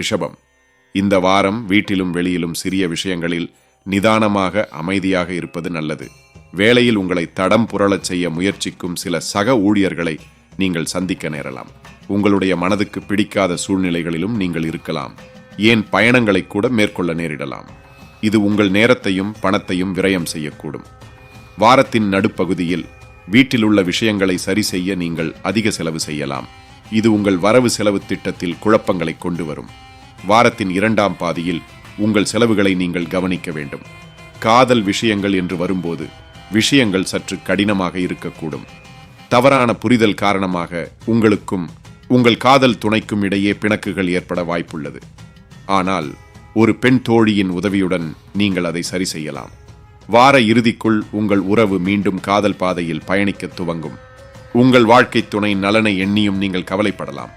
ரிஷபம். இந்த வாரம் வீட்டிலும் வெளியிலும் சிறிய விஷயங்களில் நிதானமாக அமைதியாக இருப்பது நல்லது. வேலையில் உங்களை தடம் புரளச் செய்ய முயற்சிக்கும் சில சக ஊழியர்களை நீங்கள் சந்திக்க நேரலாம். உங்களுடைய மனதுக்கு பிடிக்காத சூழ்நிலைகளிலும் நீங்கள் இருக்கலாம். ஏன் பயணங்களை கூட மேற்கொள்ள நேரிடலாம். இது உங்கள் நேரத்தையும் பணத்தையும் விரயம் செய்யக்கூடும். வாரத்தின் நடுப்பகுதியில் வீட்டிலுள்ள விஷயங்களை சரி செய்ய நீங்கள் அதிக செலவு செய்யலாம். இது உங்கள் வரவு செலவு திட்டத்தில் குழப்பங்களை கொண்டு வரும். வாரத்தின் இரண்டாம் பாதியில் உங்கள் செலவுகளை நீங்கள் கவனிக்க வேண்டும். காதல் விஷயங்கள் என்று வரும்போது விஷயங்கள் சற்று கடினமாக இருக்கக்கூடும். தவறான புரிதல் காரணமாக உங்களுக்கும் உங்கள் காதல் துணைக்கும் இடையே பிணக்குகள் ஏற்பட வாய்ப்புள்ளது. ஆனால் ஒரு பெண் தோழியின் உதவியுடன் நீங்கள் அதை சரி செய்யலாம். வார இறுதிக்குள் உங்கள் உறவு மீண்டும் காதல் பாதையில் பயணிக்க துவங்கும். உங்கள் வாழ்க்கை துணை நலனை எண்ணியும் நீங்கள் கவலைப்படலாம்.